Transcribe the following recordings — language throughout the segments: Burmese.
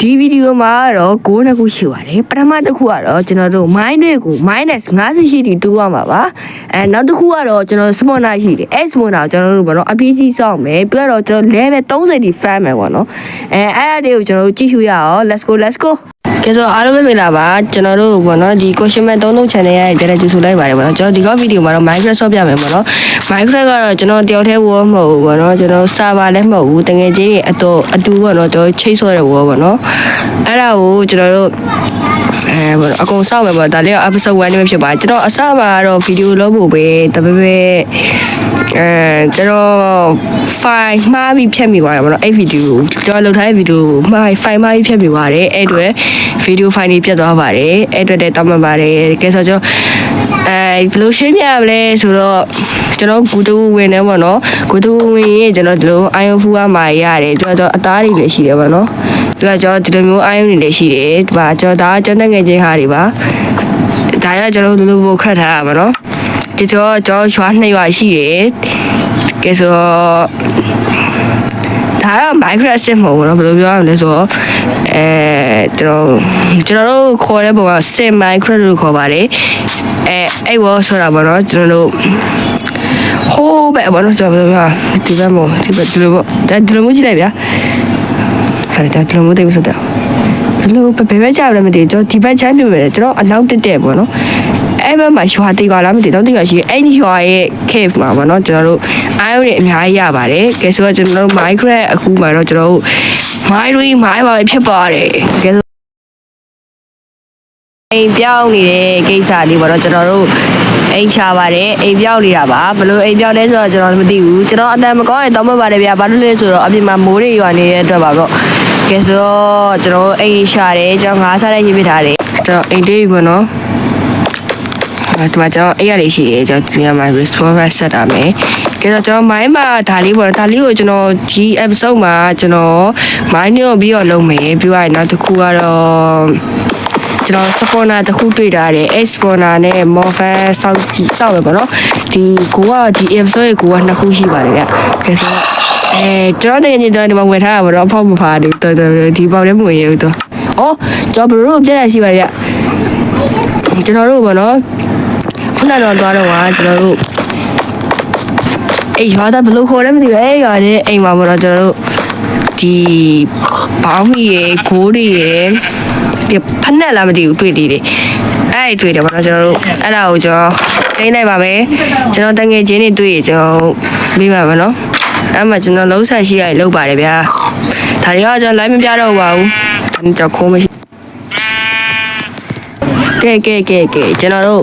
ဒီဗီဒီယိုမှာတော့ဂိုးနှစ်ခုရှိပါတယ်ပထမတစ်ခုကတော့ကျွန်တော်တို့ mind တွေကို minus 50ရှိတီတူးရမှာပါအဲနောက်တစ်ခုကတော့ကျွန်တော် summoner ရှိတယ်အဲ summoner ကိုကျွန်တော်တို့ဘောနော်အပြည့်ကြီးစောင့်မယ်ပြီးတော့ကျွန်တော် level 30တီ fan မယ်ပေါ့နော်အဲအဲ့အရာတွေကိုကျွန်တော်တို့ကြည့်ရှုရအောင် let's go let's go ကဲဆိုအားလုံးပဲမင်္ဂလာပါကျွန်တော်တို့ဘောနော်ဒီ question man 33 channel ရဲ့ပြန်လည်ကြိုဆိုလိုက်ပါတယ်ဘောနော်ကျွန်တော်ဒီကောဗီဒီယိုမှာတော့ Minecraft ဆော့ပြမယ်ဘောနော် Minecraft ကတော့ကျွန်တော်တယောက်တည်းဝေါ်မဟုတ်ဘူးဘောနော်ကျွန်တော် server လည်းမဟုတ်ဘူးတကယ်ကြီးတွေအတော့အတူဘောနော်ကျွန်တော်ချိတ်ဆော့တဲ့ဝေါ်ဘောနော်အဲ့ဒါကိုကျွန်တော်တို့ အဲဘောနော်အကုန်စောင့်မယ်ဘောဒါလေးက episode 1နဲ့ဖြစ်ပါတယ်ကျွန်တော်အစမှာတော့ဗီဒီယိုလုပ်ဖို့ပဲတပည့်ပဲအဲကျွန်တော် file မှားပြီးဖြတ်မိသွားတယ်ဘောနော်အဲ့ဗီဒီယိုကျွန်တော်လုပ်ထားတဲ့ဗီဒီယိုမှား file မှားပြီးဖြတ်မိသွားတယ်အဲ့အတွက်ဗီဒီယို file တွေပြတ်သွားပါတယ်အဲ့အတွက်လည်းတောင်းပန်ပါတယ်ကဲဆိုတော့ကျွန်တော် အဲဘယ်လိုရှင်းပြရမလဲဆိုတော့ကျွန်တော်ဂူတူဝင်နေပေါ့နော်ဂူတူဝင်ရင်ကျွန်တော်ဒီလို iron food မှာရတယ်သူကကျွန်တော်အသားတွေလည်းရှိတယ်ပေါ့နော်သူကကျွန်တော်ဒီလိုမျိုး iron တွေလည်းရှိတယ်ဒီမှာကျွန်တော်ဒါကကျွန်တော်ငယ်ချင်းဟာတွေပါဒါရကျွန်တော်လူလူပိုခတ်ထားတာပါနော်ဒီတော့ကျွန်တော်ရွာနှစ်ရွာရှိတယ်ကဲဆိုတော့ ဒါက Minecraft စစ်မဟုတ်ဘူးเนาะဘယ်လိုပြောရမလဲဆိုတော့အဲကျွန်တော်ကျွန်တော်တို့ခေါ်တဲ့ပုံက sim Minecraft လို့ခေါ်ပါတယ်အဲအဲ့ဘောဆိုတာပေါ့เนาะကျွန်တော်တို့ဟိုးပဲဘောနော်ကျွန်တော်ပြောဒီဘက်မို့ဒီဘက်ဒီလိုပေါ့ဒါဒီလိုမျိုးကြည့်လိုက်ဗျာခါဒါဒီလိုမျိုးတိတ်မစတော့ဘယ်လိုပဲဘယ်ကြောက်လဲမသိကျွန်တော်ဒီဘက်ချမ်းပြမယ်ကျွန်တော်အနောက်တက်တက်ပေါ့နော်အဲ့ ဘက်မှာရွာတေးကလားမသိတော့တေးကရှိအဲ့ဒီရွာရဲ့ cave မှာပေါ့နော်ကျွန်တော်တို့အားရုံတွေအများကြီးရပါတယ်ကဲဆိုတော့ကျွန်တော်တို့ Minecraft အခုမှာတော့ကျွန်တော်တို့ Mine တွေ Mine ပါပဲဖြစ်ပါတယ်ကဲဆိုအိမ်ပြောင်းနေတဲ့ကိစ္စလေးပေါ့နော်ကျွန်တော်တို့အိမ်ချပါတယ်အိမ်ပြောင်းနေတာပါဘလို့အိမ်ပြောင်းလဲဆိုတော့ကျွန်တော်မသိဘူးကျွန်တော်အတန်မကောင်းရင်တောင်းမပါတယ်ဗျာဘာလို့လဲဆိုတော့အပြင်မှာမိုးတွေရွာနေတဲ့အတွက်ပါပေါ့ကဲဆိုတော့ကျွန်တော်အိမ်ရှာတယ်ကျွန်တော်ငါးစားတဲ့ရေးပြထားတယ်ကျွန်တော်အိမ်တေးပြီပေါ့နော် ဒီမှာကျွန်တော်အဲ့ရလေးရှိတယ်ကျွန်တော်ဒီမှာ response ဆက်တာမယ်ကဲတော့ကျွန်တော်မိုင်းမှာဒါလေးပေါ့ဒါလေးကိုကျွန်တော်ဒီ episode မှာကျွန်တော်မိုင်းကိုပြီးတော့လုပ်မယ်ပြီးတော့နောက်တစ်ခုကတော့ကျွန်တော် spawner တစ်ခုတွေ့ထားတယ်အဲ့ spawner နဲ့ morphin စောက်ကြည့်စောက်ရပါတော့ဒီကိုကဒီ episode ကိုကနှစ်ခုရှိပါတယ်ဗျကဲဆိုတော့အဲကျွန်တော်တကယ်ချင်းကျွန်တော်ဒီမှာဝယ်ထားတာပါတော့အဖောက်မဖားဘူးတော်တော်ဒီပေါက်လည်းမဝင်ရဘူးတော့အော်ကျွန်တော်ဘလို့ပြည့်ရရှိပါတယ်ဗျကျွန်တော်တို့ပေါ့နော် ခုနတော့သွားတော့ကကျွန်တော်တို့အေးရွာသားဘလို့ခေါ်လဲမသိဘူးအေးရွာတဲ့အိမ်မှာပေါ့နော်ကျွန်တော်တို့ဒီဘောင်းမီရေဂိုးတွေရေဒီဖက်နဲ့လားမသိဘူးတွေ့သေးတယ်အဲ့ဒီတွေ့တယ်ပေါ့နော်ကျွန်တော်တို့အဲ့ဒါကိုကျွန်တော်တင်းလိုက်ပါမယ်ကျွန်တော်တငယ်ချင်းတွေတွေ့ရကျွန်တော်ပြီးပါမယ်နော်အဲ့မှာကျွန်တော်လုံးဆက်ရှိရလောက်ပါတယ်ဗျာဒါတွေကကျွန်တော် live မပြတော့ပါဘူးကျွန်တော်ခိုးမရှိကဲကဲကဲကဲကျွန်တော်တို့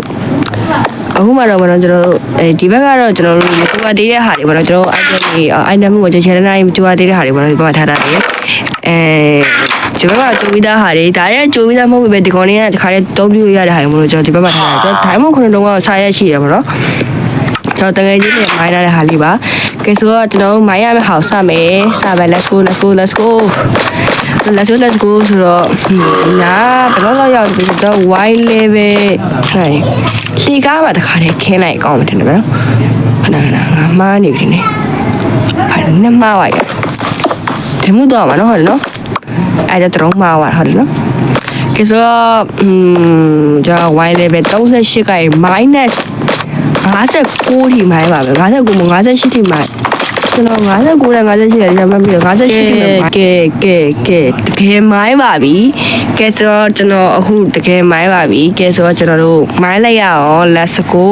အခုမှတော့ဗောနော်ကျွန်တော်တို့အဲဒီဘက်ကတော့ကျွန်တော်တို့မကြွားသေးတဲ့ဟာတွေဗောနော်ကျွန်တော် item တွေ item ကိုကျွန်တော် channel တိုင်းမကြွားသေးတဲ့ဟာတွေဗောနော်ဒီဘက်မှာထားတာလေအဲဒီဘက်ကကြိုပြီးသားဟာတွေဒါရဲကြိုပြီးသားမဟုတ်ဘူးပဲဒီကောင်လေးကတခါတည်းတုံးပြရတဲ့ဟာတွေမလို့ကျွန်တော်ဒီဘက်မှာထားတာကျွန်တော် diamond ခုနှစ်လုံးကစားရရှိတယ်ဗောနော်ကျွန်တော်တကယ်ကြီးနဲ့မိုင်းလာတဲ့ဟာလေးပါ ကဲဆိုတော့ကျွန်တော်တို့မိုင်းရမယ့်ဟာကိုစမယ်စမယ် let's go let's go let's go let's go let's go ဆိုတော့နာဘယ်တော့လောက်ရောက်ပြီဆိုတော့ wide level ဟဲ့လေကားပါတခါတည်းခင်းလိုက်ကောင်းမှတင်တယ်ဗျာခဏခဏငါမှားနေပြီနေဟာနမှားပါရဒီမှုတော့မှာနော်ဟုတ်တယ်နော်အဲ့ဒါတော့မှားပါဟုတ်တယ်နော်ကဲဆိုတော့อืมကျွန်တော် wide level 38က minus 59ထိမိုင်းပါပဲ59မ58ထိမိုင်းကျွန်တော်59နဲ့58နဲ့ရမှတ်ပြီးတော့58ထိမိုင်းကဲကဲကဲတကယ်မိုင်းပါပြီကဲဆိုတော့ကျွန်တော်အခုတကယ်မိုင်းပါပြီကဲဆိုတော့ကျွန်တော်တို့မိုင်းလိုက်ရအောင် let's go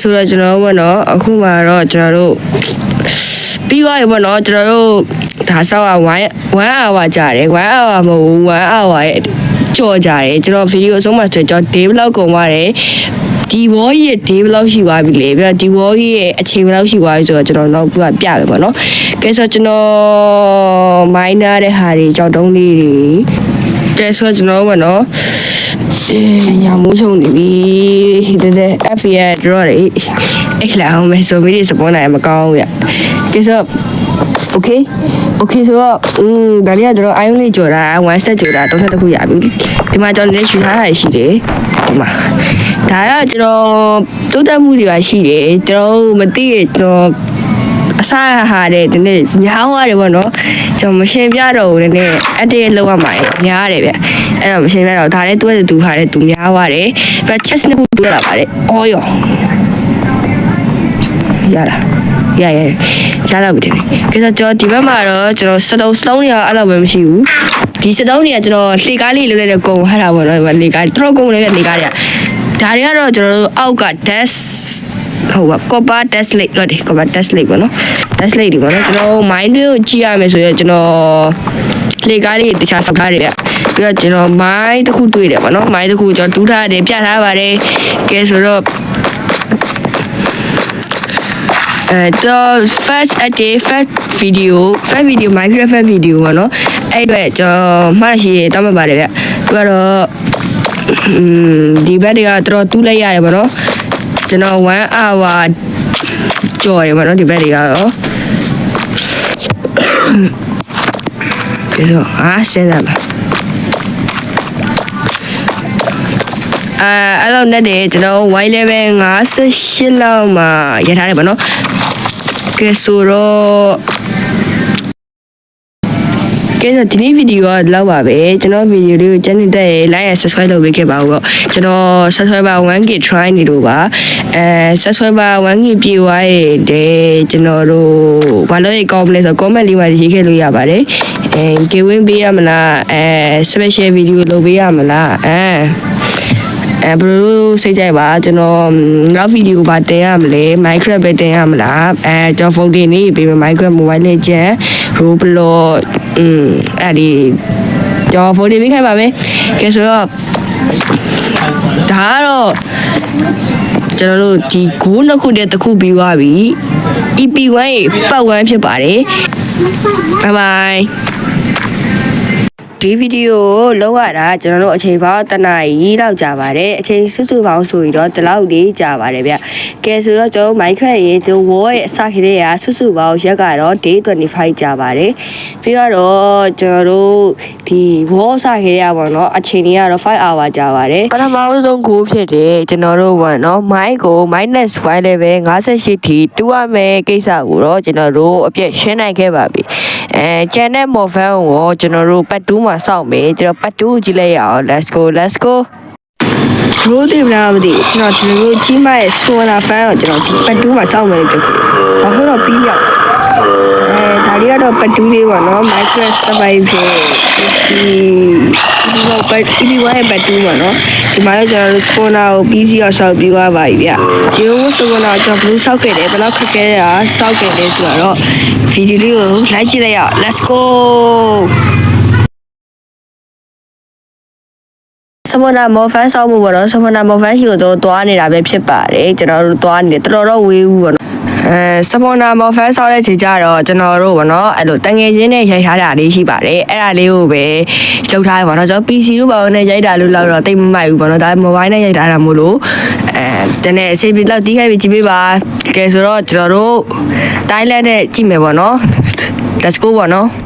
ဆိုတော့ကျွန်တော်တို့ဘောနော်အခုမှတော့ကျွန်တော်တို့ပြီးသွားပြီဘောနော်ကျွန်တော်တို့ဒါဆောက်က1 1 hour ကြာတယ်1 hour မဟုတ်ဘူး1 hour ရဲ့ကြော်ကြတယ်ကျွန်တော်ဗီဒီယိုအဆုံးမှာဆိုကျွန်တော် day vlog ကုန်သွားတယ်ဒီဘောကြီးရဲ့ day vlog ရှိသွားပြီလေပြီးတော့ဒီဘောကြီးရဲ့အချိန်ဘယ်လောက်ရှိသွားပြီဆိုတော့ကျွန်တော်တော့ပြပြမယ်ပေါ့နော်ကဲဆိုတော့ကျွန်တော် minor တဲ့ဟာတွေကြောက်တုံးလေးတွေကဲဆိုတော့ကျွန်တော်ဘောနော် အဲညာမိုးချုံနေပြီတဲ့တဲ့ F ရဲ့ draw တွေအဲ့လာအောင်မယ်ဆိုပြီးစပွန်နိုင်မကောင်းဘူးရကဲဆို okay okay ဆိုတော့อืมဒါလေးကကျွန်တော် iron လေးကြော်တာ1 step ကြော်တာ30တခုရပြီဒီမှာကျွန်တော်လည်းယူထားတာရှိတယ်ဒီမှာဒါကကျွန်တော်တိုးတက်မှုတွေပါရှိတယ်ကျွန်တော်မသိရကျွန်တော် အစားဟာတဲ့ဒီနေ့ညားသွားတယ်ပေါ့နော်ကျွန်တော်မရှင်းပြတော့ဘူးဒီနေ့အတည့်လောက်ရမှာညားတယ်ဗျအဲ့တော့မရှင်းပြတော့ဒါလည်းတွဲတူထားတယ်သူညားသွားတယ်ပြီး chest နှစ်ခုတွဲလာပါတယ်အော်ရောရလားရရရလာပြီတယ်ကဲဆိုကျွန်တော်ဒီဘက်မှာတော့ကျွန်တော်စတုံးစတုံးတွေကအဲ့လိုပဲမရှိဘူးဒီစတုံးတွေကကျွန်တော်လှေကားလေးလေးလေးကုံဟတ်တာပေါ့နော်လှေကားတော်ကုံလေးလှေကားတွေကဒါတွေကတော့ကျွန်တော်တို့အောက်က dash ဟုတ်ပါ copper dash lake ဟုတ်တယ် copper dash lake ပေါ့နော် dash lake ဒီပေါ့နော်ကျွန်တော် mind တွေကိုကြည့်ရမယ်ဆိုရင်ကျွန်တော်လှေကားလေးတခြားဆောက်ထားတယ်ပြပြီးတော့ကျွန်တော် mind တစ်ခုတွေ့တယ်ပေါ့နော် mind တစ်ခုကျွန်တော်တူးထားတယ်ပြထားပါတယ်ကဲဆိုတော့အဲတော့ first a day first video first video minecraft first video ပေါ့နော်အဲ့အတွက်ကျွန်တော်မှတ်ရှိရတောင်းမှတ်ပါတယ်ဗျသူကတော့อืมဒီဘက်တွေကတော်တော်တူးလိုက်ရတယ်ပေါ့နော် ကျွန်တော်1 hour ကြော်ရပေါ့နော်ဒီဘက်တွေကတော့ကဲတော့အားစဉ်းစားပါအဲအဲ့လိုနဲ့တည်းကျွန်တော် Y level 58လောက်မှာရထားတယ်ဗောနော်ကဲဆိုတော့ ကဲဆိုဒီနေ့ဗီဒီယိုကဒီလောက်ပါပဲကျွန်တော်ဗီဒီယိုလေးကိုကျန်နေတဲ့ like and subscribe လုပ်ပေးခဲ့ပါဦးတော့ကျွန်တော် subscriber 1k try နေလို့ပါအဲ subscriber 1k ပြေသွားရဲ့တဲ့ကျွန်တော်တို့ဘာလို့ကောင်းမလဲဆိုတော့ comment လေးမှာရေးခဲ့လို့ရပါတယ်အဲ giveaway ပေးရမလားအဲ special video လုပ်ပေးရမလားအဲအဲဘယ်လိုစိတ်ကြိုက်ပါကျွန်တော်နောက်ဗီဒီယိုပါတင်ရမလဲ Minecraft ပဲတင်ရမလားအဲကျွန်တော်ဖုန်းတင်နေပြီး Minecraft Mobile Legend Roblox อืมအဲ့ဒီကျွန်တော်ဖုန်းတင်ပေးခိုင်းပါမယ်ကဲဆိုတော့ဒါကတော့ကျွန်တော်တို့ဒီဂိုးနှစ်ခုတည်းတစ်ခုပြီးသွားပြီ EP1 ရေပတ်ဝန်းဖြစ်ပါတယ် bye bye ဒီဗီဒီယိုကိုလောက်ရတာကျွန်တော်တို့အချိန်ပေါင်းတစ်နာရီလောက်ကြာပါတယ်အချိန်စုစုပေါင်းဆိုပြီးတော့ဒီလောက်လေးကြာပါတယ်ဗျကဲဆိုတော့ကျွန်တော် Minecraft ရေကျွန်တော် Wall ရဲ့အစခေတ်ကစုစုပေါင်းရက်ကတော့ day 25ကြာပါတယ်ပြီးတော့ကျွန်တော်တို့ဒီ Wall အစခေတ်ကပေါ့နော်အချိန်ကြီးကတော့5 hour ကြာပါတယ်ပထမဆုံးကိုဖြစ်တယ်ကျွန်တော်တို့ပေါ့နော် mic ကို -1 level 58ထိတူရမယ်ကိစ္စကိုတော့ကျွန်တော်တို့အပြည့်ရှင်းနိုင်ခဲ့ပါပြီအဲ channel mobile ကိုကျွန်တော်တို့ပတ်တူးမှာစောင့်မယ်ကျွန်တော်ပတ်တူးကိုကြည့်လိုက်ရအောင် let's go let's go ရိုးတယ်မလားမသိဘူးကျွန်တော်ဒီလိုကြီးမရဲ့ spawner fan ကိုကျွန်တော်ဒီပတ်တူးမှာစောင့်မယ်တကူဘာလို့တော့ပြီးရောက်အဲဒါလေးကတော့ပတ်တူးလေးပေါ့နော် Minecraft survive ဖြစ်ဒီဒီတော့ပတ်ဒီဝိုင်းပတ်တူးပေါ့နော်ဒီမှာတော့ကျွန်တော်တို့ spawner ကိုပြီးစီအောင်စောက်ပြီးသွားပါပြီဗျဒီလို spawner ကိုကျွန်တော်ဘယ်လိုစောက်ခဲ့တယ်ဘယ်လောက်ခက်ခဲတာစောက်ခဲ့လဲဆိုတော့ဗီဒီယိုလေးကိုလိုက်ကြည့်လိုက်ရအောင် let's go မနာမော်ဖန်ဆောက်မှုပေါ့နော်စမနာမော်ဖန်ရှိကိုတော့တွားနေတာပဲဖြစ်ပါတယ်ကျွန်တော်တို့တွားနေတယ်တော်တော်ဝေးဘူးပေါ့နော်အဲစမနာမော်ဖန်ဆောက်တဲ့ချိန်ကျတော့ကျွန်တော်တို့ပေါ့နော်အဲ့လိုတငယ်ချင်းနဲ့ရိုက်ထားတာလေးရှိပါတယ်အဲ့ဒါလေးကိုပဲလုပ်ထားရပါတော့ကျွန်တော် PC တို့ပါနဲ့ရိုက်တာလို့လောက်တော့တိတ်မမိုက်ဘူးပေါ့နော်ဒါပေမဲ့ mobile နဲ့ရိုက်ထားတာမို့လို့အဲတနေ့အချိန်ပြလောက်တီးခိုင်းပြီးကြည့်ပေးပါကဲဆိုတော့ကျွန်တော်တို့တိုင်းလက်နဲ့ကြည့်မယ်ပေါ့နော် let's go ပေါ့နော်ကျွန်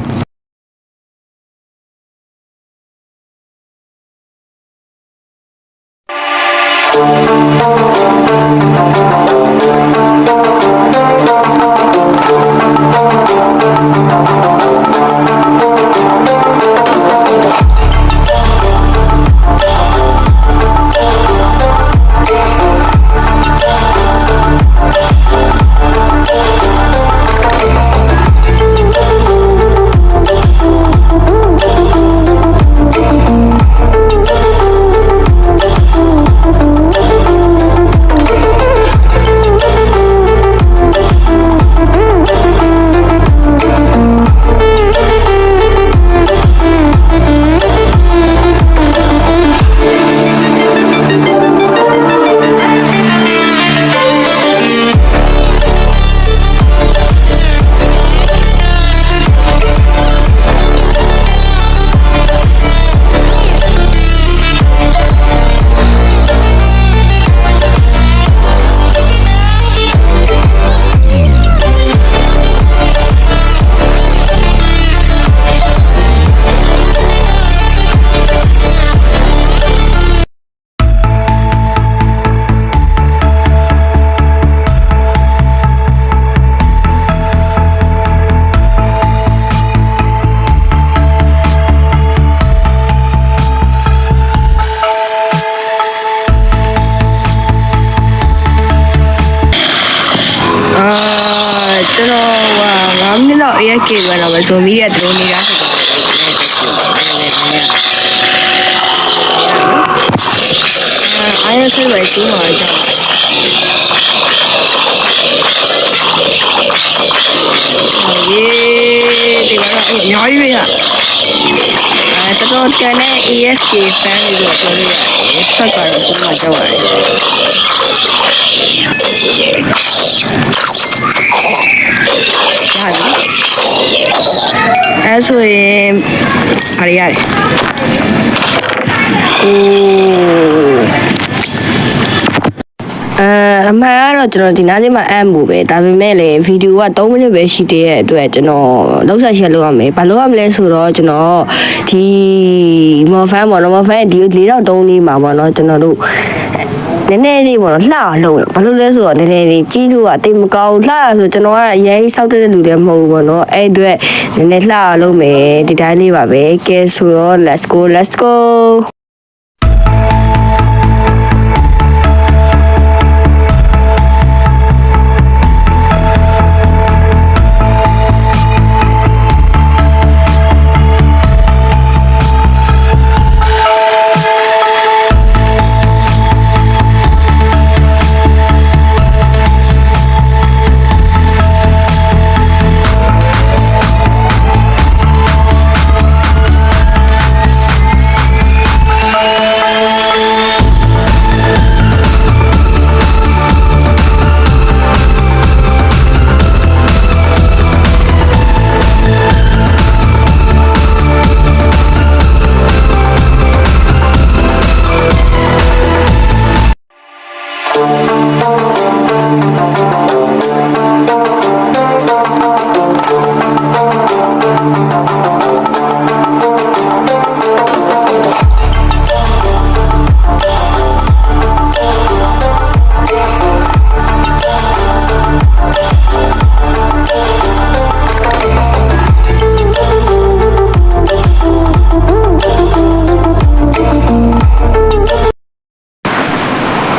က် AFK ပဲတော့ပဲဇိုမီရဲ့ဒရိုးနေတာဆိုတော့အားရဆက်ပဲကျူးမှာကြောက်ရေဒီကတော့အများကြီးပဲဟာအဲ တော်တော်တန်တဲ့ AFK fan တွေတော့ပြောလို့ရတယ်ဆက်ကတော့ကျူးမှာကြောက်ရတယ်ဟာအဲဆိုရင်ဘာရရလဲအိုးအဲ အမှန်ကတော့ကျွန်တော်ဒီနားလေးမှာအမ်ဖို့ပဲဒါပေမဲ့လည်းဗီဒီယိုက3မိနစ်ပဲရှိသေးတဲ့အတွက်ကျွန်တော်လောက်ဆက်ရှယ်လုပ်ရမယ်ဘာလုပ်ရမလဲဆိုတော့ကျွန်တော်ဒီမော်ဖန်ပေါ့နော်မော်ဖန်ဒီ၄တော့3လေးမှာပေါ့နော်ကျွန်တော်တို့နည်းနည်းလေးပေါ့နော်လှအောင်လုပ်ရဘာလို့လဲဆိုတော့နည်းနည်းလေးကြီးလို့ကတိတ်မကောင်းလှရဆိုကျွန်တော်ကအရင်စောက်တဲ့လူတွေမဟုတ်ဘူးပေါ့နော်အဲ့အတွက်နည်းနည်းလှအောင်လုပ်မယ်ဒီတိုင်းလေးပါပဲကဲဆိုတော့ let's go let's go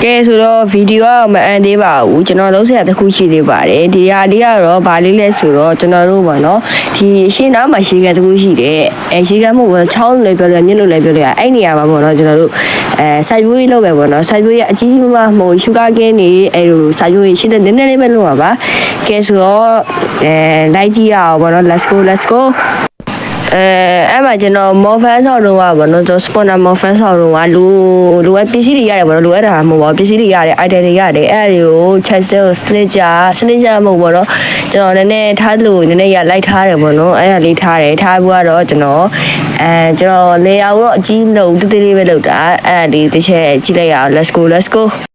ကဲဆိုတော့ဗီဒီယိုကမအန်သေးပါဘူးကျွန်တော်လုံးဆက်တစ်ခုရှိသေးပါတယ်ဒီဟာလေးကတော့ဗာလေးလဲဆိုတော့ကျွန်တော်တို့ပေါ့နော်ဒီရှင်းနားမှာရှေးကန်တစ်ခုရှိတယ်အဲရှေးကန်မဟုတ်ဘူးချောင်းလည်းပြောလို့မြင့်လို့လည်းပြောလို့ရအဲ့နေရာမှာပေါ့နော်ကျွန်တော်တို့အဲစိုက်ပျိုးရေးလုပ်ပဲပေါ့နော်စိုက်ပျိုးရေးအကြီးကြီးမမဟုတ်ရှူဂါကင်းနေအဲလိုစိုက်ပျိုးရေးရှိတဲ့နည်းနည်းလေးပဲလုပ်ပါပါကဲဆိုတော့အဲလိုက်ကြည့်ရအောင်ပေါ့နော် let's go let's go အဲအဲ့မှာကျွန်တော်မော်ဖန်ဆောက်တော့ကဗောနော်ကျွန်တော်စပွန်နာမော်ဖန်ဆောက်တော့ကလူလူဝဲပစ္စည်းတွေရတယ်ဗောနော်လူဝဲတာမဟုတ်ပါဘူးပစ္စည်းတွေရတယ် item တွေရတယ်အဲ့ဒါတွေကို chest ကို slinger slinger မဟုတ်ဗောနော်ကျွန်တော်နည်းနည်းထားလို့နည်းနည်းရလိုက်ထားတယ်ဗောနော်အဲ့ဒါလေးထားတယ်ထားပြီးတော့ကျွန်တော်အဲကျွန်တော်လေယာတော့အကြီးမလုပ်တူးတူးလေးပဲလုပ်တာအဲ့ဒါလေးတစ်ချက်ကြည့်လိုက်ရအောင် let's go let's go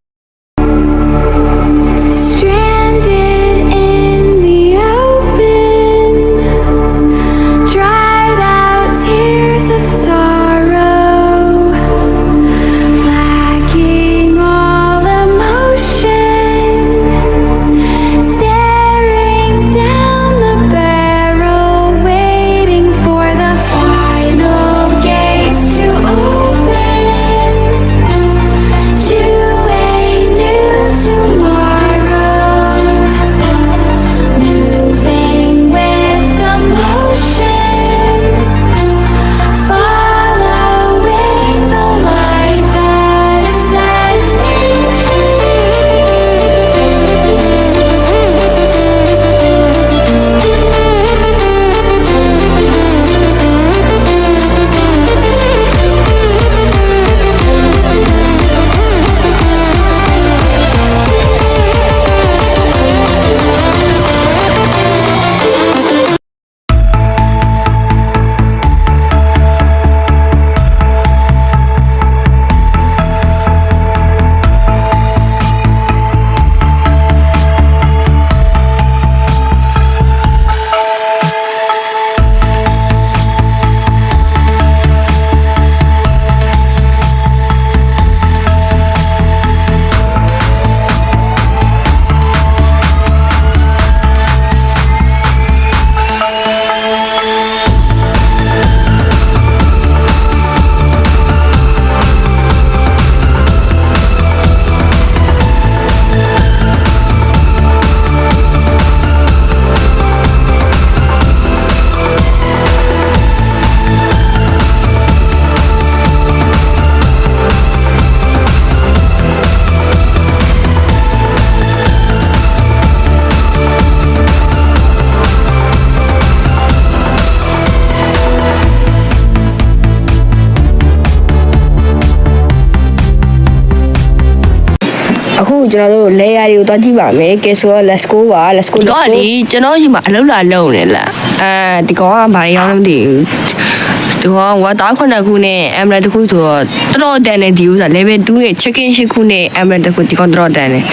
ကျွန်တော်တို့ layer တွေကိုတွားကြည့်ပါမယ်ကဲဆိုတော့ let's go ပါ let's go တော့လေကျွန်တော်ရှိမှာအလုပ်လာလုပ်နေလားအဲဒီကောင်ကဘာရောင်းလို့မသိဘူးဒီကောင်ကဝါတာခုနှစ်ခုနဲ့ emerald တစ်ခုဆိုတော့တော်တော်တန်တယ်ဒီဥစ္စာ level 2ရဲ့ chicken ရှစ်ခုနဲ့ emerald တစ်ခုဒီကောင်တော်တော်တန်တယ်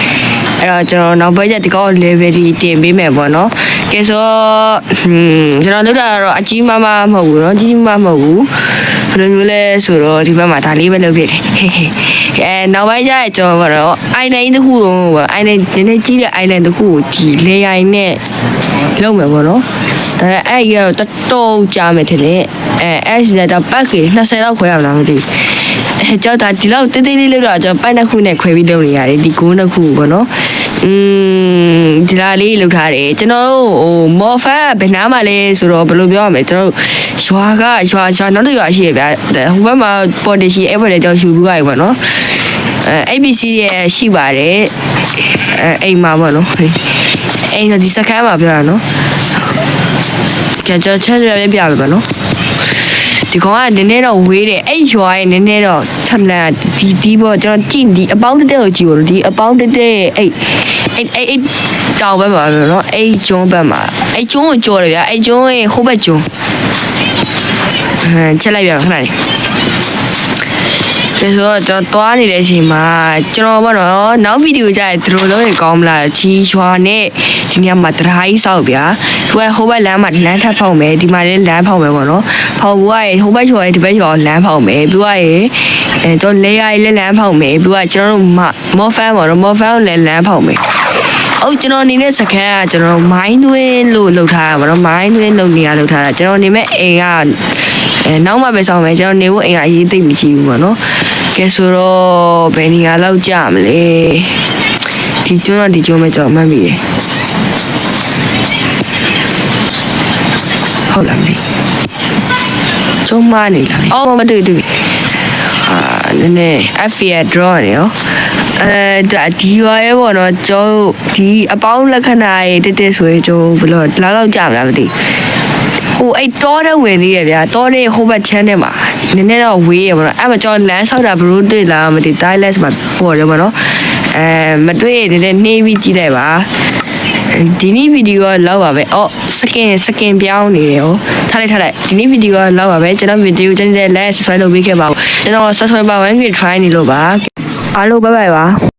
အဲ့တော့ကျွန်တော်နောက်ဘက်ကျဒီကောင် level ဒီတင်ပေးမယ်ပေါ့နော်ကဲဆိုတော့ဟွန်းကျွန်တော်လုပ်တာကတော့အကြီးမားမားမဟုတ်ဘူးเนาะကြီးကြီးမားမဟုတ်ဘူး ဘယ်လိုမျိုးလဲဆိုတော့ဒီဘက်မှာဒါလေးပဲလုပ်ဖြစ်တယ်ဟဲ့ဟဲ့အဲနောက်ပိုင်းကျရင်ကျွန်တော်ကတော့ island တစ်ခုလုံးပေါ့ island နည်းနည်းကြီးတဲ့ island တစ်ခုကိုဒီ layer နဲ့လုပ်မယ်ပေါ့နော်ဒါပေမဲ့အဲ့ဒီကတော့တော်တော်ကြာမယ်ထင်တယ်အဲအဲ့ဒီကတော့ပတ်ကြီး20လောက်ခွဲရမှာမသိဘူးအဲကြောက်တာဒီလောက်တေးသေးလေးလို့တော့ကျွန်တော်ပတ်နှစ်ခုနဲ့ခွဲပြီးလုပ်နေရတယ်ဒီကိုးနှစ်ခုပေါ့နော်อืมဒီလားလေးလုပ်ထားတယ်ကျွန်တော်တို့ဟိုမော်ဖတ်ဘယ်နားမှာလဲဆိုတော့ဘယ်လိုပြောရမလဲကျွန်တော်တို့ ရွာကရွာရွာနောက်တစ်ရွာရှိရဗျာဟိုဘက်မှာပေါ်တယ်ရှိအဲ့ဘက်လည်းကျွန်တော်ယူပြီးပါပြီပေါ့နော်အဲ ABC ရဲ့ရှိပါတယ်အဲအိမ်မှာပေါ့နော်အိမ်တော့ဒီစကမ်းမှာပြောတာနော်ကြကြချက်ရပြပြပါမယ်နော်ဒီကောင်ကနည်းနည်းတော့ဝေးတယ်အဲ့ရွာရဲ့နည်းနည်းတော့ထက်လန်ဒီဒီပေါ့ကျွန်တော်ကြည့်ဒီအပေါင်းတက်တက်ကိုကြည့်ပါလို့ဒီအပေါင်းတက်တက်ရဲ့အဲ့အဲ့အဲ့အဲ့တောင်ဘက်မှာပဲနော်အဲ့ကျွန်းဘက်မှာအဲ့ကျွန်းကိုကြော်တယ်ဗျာအဲ့ကျွန်းရဲ့ဟိုဘက်ကျွန်းဟမ် ချက်လိုက်ပြပါခဏလေးကဲဆိုတော့ကျွန်တော်တွားနေတဲ့အချိန်မှာကျွန်တော်ဘောနော်နောက်ဗီဒီယိုကြရင်သူတို့လုံးရင်ကောင်းမလားချီရွာနဲ့ဒီနေရာမှာတရာကြီးဆောက်ဗျာသူကဟိုဘက်လမ်းမှာလမ်းထပ်ဖောက်မယ်ဒီမှာလည်းလမ်းဖောက်မယ်ပေါ့နော်ဖောက်ဘူးကရဟိုဘက်ရွာရဲ့ဒီဘက်ရွာလမ်းဖောက်မယ်ပြီးတော့ရအဲကျွန်တော်လေယာကြီးလည်းလမ်းဖောက်မယ်ပြီးတော့ကျွန်တော်တို့မော်ဖန်ပေါ့နော်မော်ဖန်ကိုလည်းလမ်းဖောက်မယ်အော်ကျွန်တော်အနေနဲ့စကန်ကကျွန်တော်မိုင်းတွင်းလို့လုပ်ထားတာပေါ့နော်မိုင်းတွင်းလုပ်နေရလုပ်ထားတာကျွန်တော်နေမဲ့အိမ်က အဲနောက်မှပဲဆောင်မယ်ကျွန်တော်နေဖို့အိမ်ကအရေးသိမ့်မကြည့်ဘူးပေါ့နော်ကဲဆိုတော့ဘယ်နေရာလောက်ကြမလဲဒီကျွန်းတော့ဒီကျွန်းပဲကျွန်တော်မှတ်မိတယ်ဟုတ်လားမသိကျွန်းမနေလားအော်မတွေ့တွေ့အာနည်းနည်း FA draw နေရောအဲဒါဒီရွာရဲ့ပေါ့နော်ကျုံဒီအပေါင်းလက္ခဏာရဲ့တက်တက်ဆိုရင်ကျုံဘယ်လိုလောက်လောက်ကြမလားမသိ ဟိုအဲ့တောတဲ့ဝင်သေးရဗျာတောတဲ့ဟိုဘက်ချမ်းထဲမှာနည်းနည်းတော့ဝေးရပါတော့အဲ့မှာကျွန်တော်လမ်းဆောက်တာဘလို့တွေ့လားမသိ dialect မှာပေါ်တယ်ပေါ့နော်အဲမတွေ့ရင်နည်းနည်းနှေးပြီးကြည့်လိုက်ပါဒီနေ့ဗီဒီယိုကလောက်ပါပဲ။အော်စကင်စကင်ပြောင်းနေတယ်ဟော။ထားလိုက်ထားလိုက်။ဒီနေ့ဗီဒီယိုကလောက်ပါပဲ။ကျွန်တော်ဗီဒီယိုကျွန်တော်လည်း subscribe လုပ်ပေးခဲ့ပါဦး။ကျွန်တော် subscribe ပါ1 k try နေလို့ပါ။အားလုံးဘိုင်ဘိုင်ပါ။